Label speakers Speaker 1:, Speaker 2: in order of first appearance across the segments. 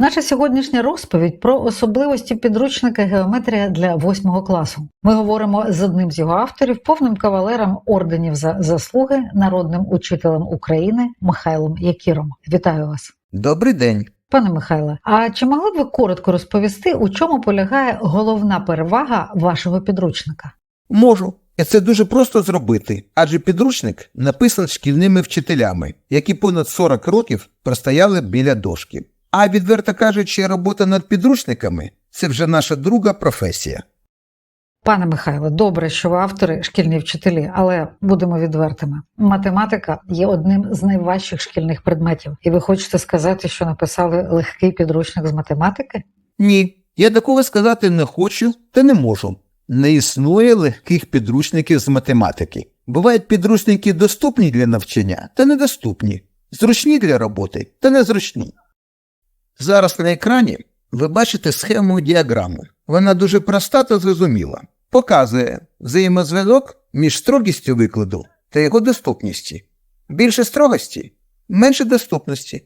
Speaker 1: Наша сьогоднішня розповідь про особливості підручника геометрія для 8 класу. Ми говоримо з одним з його авторів, повним кавалером орденів за заслуги, народним учителем України Михайлом Якіром. Вітаю вас,
Speaker 2: Добрий день.
Speaker 1: пане Михайле. А чи могли б ви коротко розповісти, у чому полягає головна перевага вашого підручника?
Speaker 2: Можу. Це дуже просто зробити, адже підручник написаний шкільними вчителями, які понад 40 років простояли біля дошки. А відверто кажучи, робота над підручниками це вже наша друга професія.
Speaker 1: Пане Михайле, добре, що ви автори шкільні вчителі, але будемо відвертими. Математика є одним з найважчих шкільних предметів, і ви хочете сказати, що написали легкий підручник з математики?
Speaker 2: Ні, я такого сказати не хочу та не можу. Не існує легких підручників з математики. Бувають підручники доступні для навчання та недоступні, зручні для роботи та незручні. Зараз на екрані ви бачите схему діаграму. Вона дуже проста та зрозуміла. Показує взаємозв'язок між строгістю викладу та його доступністю. Більше строгості, менше доступності.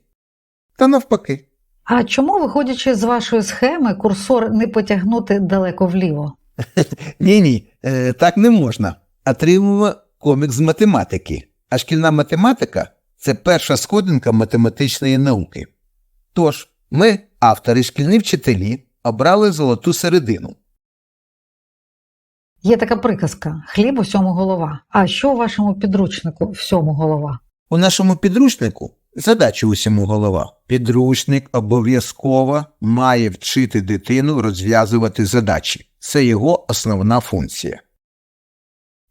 Speaker 2: Та навпаки.
Speaker 1: А чому, виходячи з вашої схеми, курсор не потягнути далеко вліво?
Speaker 2: Ні, ні, е, так не можна. Отримуємо комік з математики. А шкільна математика це перша сходинка математичної науки. Тож, ми, автори шкільні вчителі, обрали золоту середину.
Speaker 1: Є така приказка: хліб усьому голова. А що у вашому підручнику всьому голова?
Speaker 2: У нашому підручнику задача усьому голова. Підручник обов'язково має вчити дитину розв'язувати задачі. Це його основна функція.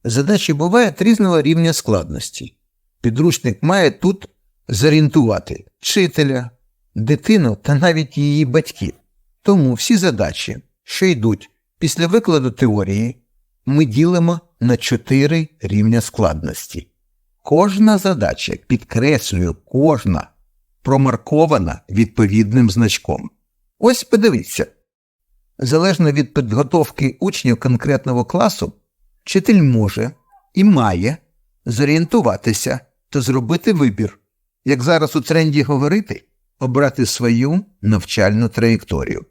Speaker 2: Задачі бувають різного рівня складності. Підручник має тут зорієнтувати вчителя, дитину та навіть її батьків. Тому всі задачі, що йдуть після викладу теорії, ми ділимо на чотири рівня складності. Кожна задача, підкреслюю, кожна промаркована відповідним значком. Ось подивіться. Залежно від підготовки учнів конкретного класу, вчитель може і має зорієнтуватися та зробити вибір, як зараз у тренді говорити, обрати свою навчальну траєкторію.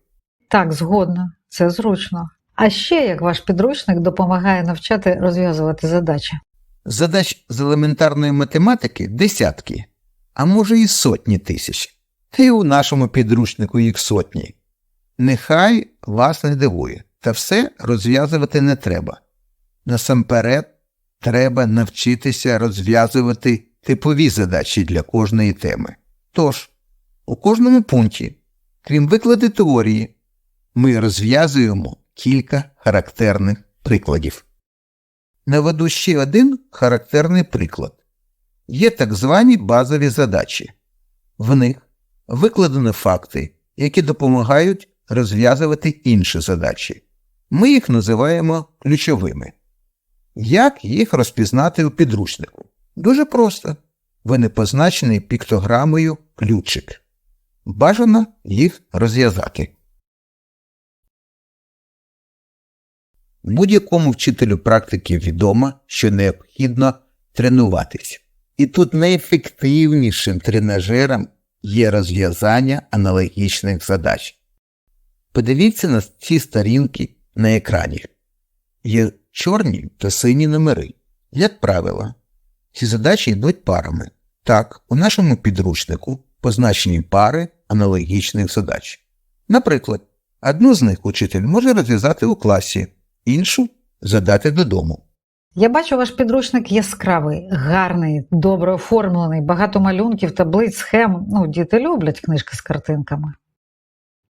Speaker 1: Так, згодна, це зручно. А ще як ваш підручник допомагає навчати розв'язувати задачі?
Speaker 2: Задач з елементарної математики десятки, а може і сотні тисяч. Та й у нашому підручнику їх сотні. Нехай вас не дивує, та все розв'язувати не треба. Насамперед, треба навчитися розв'язувати типові задачі для кожної теми. Тож, у кожному пункті, крім викладу теорії, ми розв'язуємо кілька характерних прикладів. Наведу ще один характерний приклад. Є так звані базові задачі. В них викладені факти, які допомагають розв'язувати інші задачі. Ми їх називаємо ключовими. Як їх розпізнати у підручнику? Дуже просто. Вони позначені піктограмою ключик. Бажано їх розв'язати. Будь-якому вчителю практики відомо, що необхідно тренуватись. І тут найефективнішим тренажером є розв'язання аналогічних задач. Подивіться на ці сторінки на екрані. Є чорні та сині номери. Як правило, ці задачі йдуть парами. Так, у нашому підручнику позначені пари аналогічних задач. Наприклад, одну з них учитель може розв'язати у класі, іншу задати додому.
Speaker 1: Я бачу, ваш підручник яскравий, гарний, добре оформлений, багато малюнків, таблиць, схем. Ну, діти люблять книжки з картинками.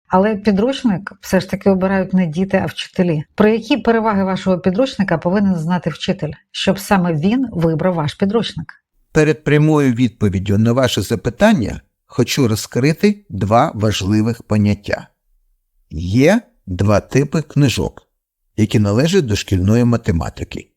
Speaker 1: Але підручник все ж таки обирають не діти, а вчителі. Про які переваги вашого підручника повинен знати вчитель, щоб саме він вибрав ваш підручник?
Speaker 2: Перед прямою відповіддю на ваше запитання хочу розкрити два важливих поняття. Є два типи книжок, які належать до шкільної математики.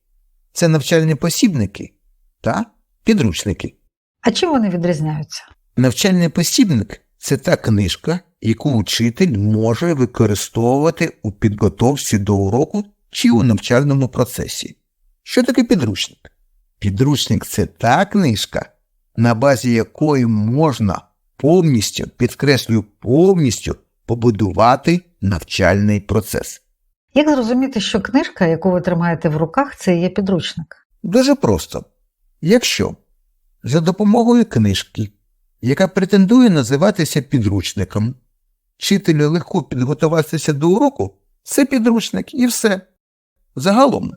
Speaker 2: Це навчальні посібники та підручники.
Speaker 1: А чим вони відрізняються?
Speaker 2: Навчальний посібник це та книжка, яку учитель може використовувати у підготовці до уроку чи у навчальному процесі. Що таке підручник? Підручник це та книжка, на базі якої можна повністю, підкреслюю, повністю побудувати навчальний процес.
Speaker 1: Як зрозуміти, що книжка, яку ви тримаєте в руках, це є підручник?
Speaker 2: Дуже просто. Якщо за допомогою книжки, яка претендує називатися підручником, вчителю легко підготуватися до уроку, це підручник і все. Загалом,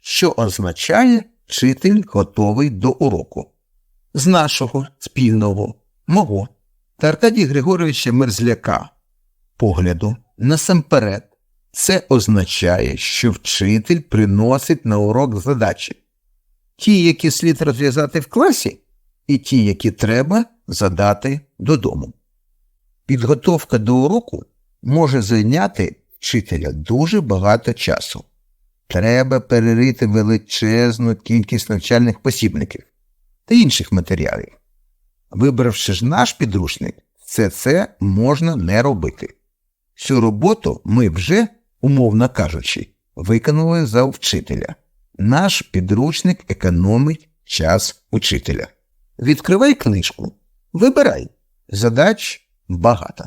Speaker 2: що означає вчитель готовий до уроку? З нашого спільного, мого та Аркадія Григоровича Мерзляка погляду, насамперед, це означає, що вчитель приносить на урок задачі ті, які слід розв'язати в класі, і ті, які треба задати додому. Підготовка до уроку може зайняти вчителя дуже багато часу. Треба перерити величезну кількість навчальних посібників та інших матеріалів. Вибравши ж наш підручник, все це можна не робити. Цю роботу ми вже, умовно кажучи, виконали за вчителя. Наш підручник економить час учителя. Відкривай книжку, вибирай. Задач багато.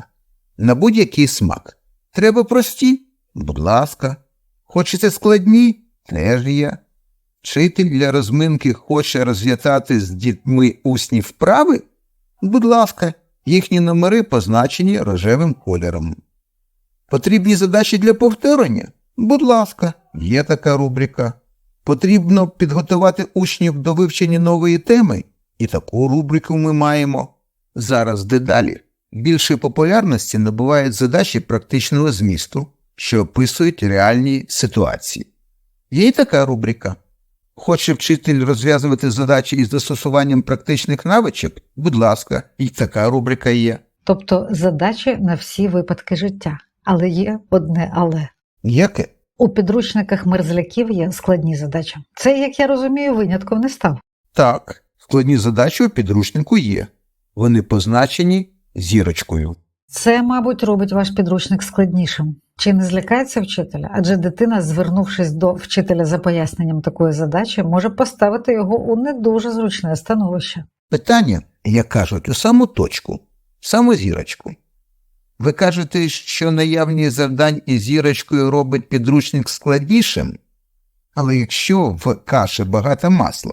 Speaker 2: На будь-який смак. Треба прості? Будь ласка. Хочете складні? Теж є. Вчитель для розминки хоче розв'язати з дітьми усні вправи? Будь ласка, їхні номери позначені рожевим кольором. Потрібні задачі для повторення? Будь ласка, є така рубрика. Потрібно підготувати учнів до вивчення нової теми, і таку рубрику ми маємо. Зараз дедалі. Більшої популярності набувають задачі практичного змісту, що описують реальні ситуації. Є й така рубрика. Хоче вчитель розв'язувати задачі із застосуванням практичних навичок? Будь ласка, і така рубрика є.
Speaker 1: Тобто задачі на всі випадки життя. Але є одне але.
Speaker 2: Яке?
Speaker 1: У підручниках мерзляків є складні задачі. Це, як я розумію, винятком не став.
Speaker 2: Так, складні задачі у підручнику є. Вони позначені зірочкою.
Speaker 1: Це, мабуть, робить ваш підручник складнішим. Чи не злякається вчителя? Адже дитина, звернувшись до вчителя за поясненням такої задачі, може поставити його у не дуже зручне становище.
Speaker 2: Питання, як кажуть, у саму точку, в саму зірочку. Ви кажете, що наявність завдань із зірочкою робить підручник складнішим, але якщо в каші багато масла,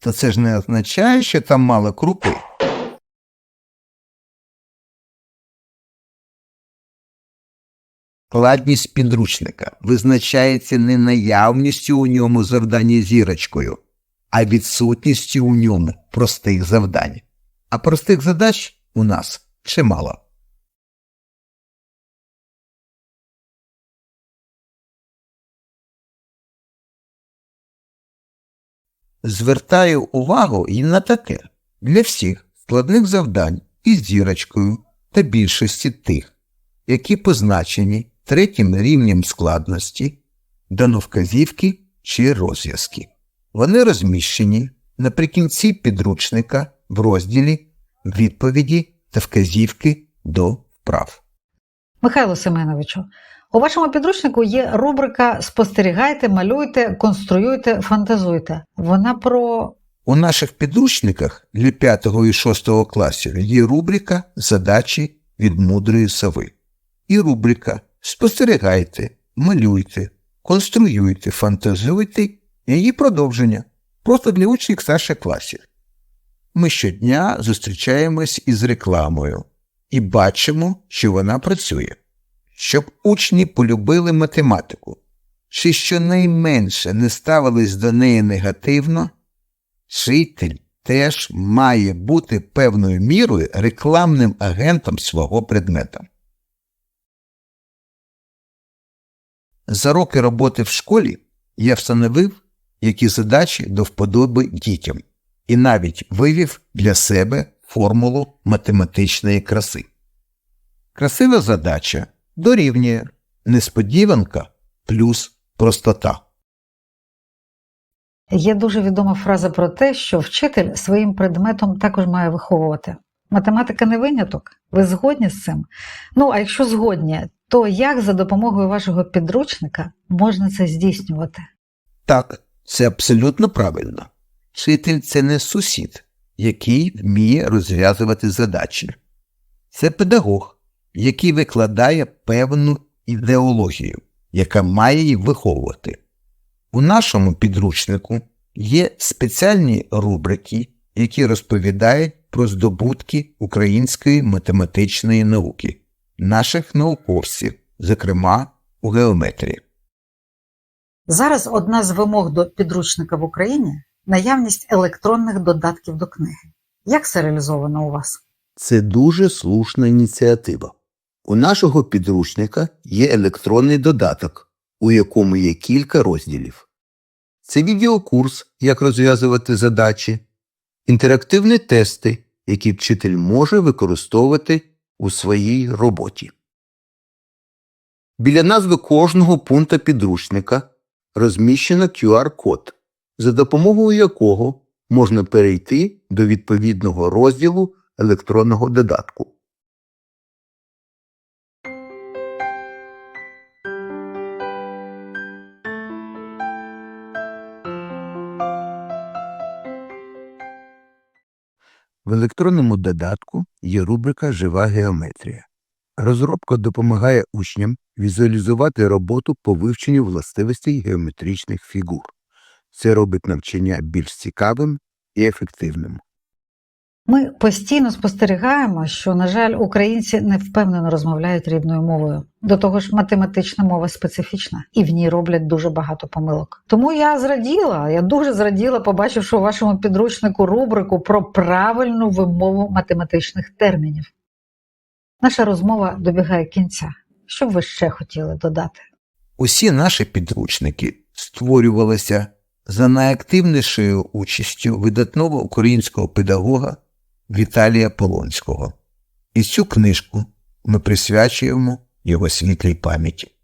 Speaker 2: то це ж не означає, що там мало крупи. Складність підручника визначається не наявністю у ньому завдання зірочкою, а відсутністю у ньому простих завдань. А простих задач у нас чимало. Звертаю увагу і на таке для всіх складних завдань із зірочкою та більшості тих, які позначені третім рівнем складності, дано вказівки чи розв'язки. Вони розміщені наприкінці підручника в розділі відповіді та вказівки до вправ.
Speaker 1: Михайло Семеновичу, у вашому підручнику є рубрика Спостерігайте, малюйте, конструюйте, фантазуйте. Вона про
Speaker 2: У наших підручниках для 5 і 6 класів є рубрика Задачі від мудрої сови. І рубрика Спостерігайте, малюйте, конструюйте, фантазуйте її продовження просто для учнів старших класів. Ми щодня зустрічаємось із рекламою і бачимо, що вона працює. Щоб учні полюбили математику, чи щонайменше не ставились до неї негативно, вчитель теж має бути певною мірою рекламним агентом свого предмета. За роки роботи в школі я встановив, які задачі до вподоби дітям, і навіть вивів для себе формулу математичної краси. Красива задача дорівнює несподіванка плюс простота.
Speaker 1: є дуже відома фраза про те, що вчитель своїм предметом також має виховувати. Математика не виняток. Ви згодні з цим? Ну, а якщо згодні, то як за допомогою вашого підручника можна це здійснювати?
Speaker 2: Так, це абсолютно правильно. Вчитель це не сусід, який вміє розв'язувати задачі. Це педагог, який викладає певну ідеологію, яка має її виховувати. У нашому підручнику є спеціальні рубрики, які розповідають про здобутки української математичної науки, наших науковців, зокрема у геометрії.
Speaker 1: Зараз одна з вимог до підручника в Україні наявність електронних додатків до книги. Як це реалізовано у вас?
Speaker 2: Це дуже слушна ініціатива. У нашого підручника є електронний додаток, у якому є кілька розділів. Це відеокурс, як розв'язувати задачі, інтерактивні тести, які вчитель може використовувати у своїй роботі. Біля назви кожного пункта підручника розміщено QR-код, за допомогою якого можна перейти до відповідного розділу електронного додатку. В електронному додатку є рубрика Жива геометрія. Розробка допомагає учням візуалізувати роботу по вивченню властивостей геометричних фігур. Це робить навчання більш цікавим і ефективним.
Speaker 1: Ми постійно спостерігаємо, що, на жаль, українці не впевнено розмовляють рідною мовою. До того ж, математична мова специфічна, і в ній роблять дуже багато помилок. Тому я зраділа, я дуже зраділа, побачивши у вашому підручнику рубрику про правильну вимову математичних термінів. Наша розмова добігає кінця. Що б ви ще хотіли додати?
Speaker 2: Усі наші підручники створювалися за найактивнішою участю видатного українського педагога Віталія Полонського. І цю книжку ми присвячуємо його світлій пам'яті.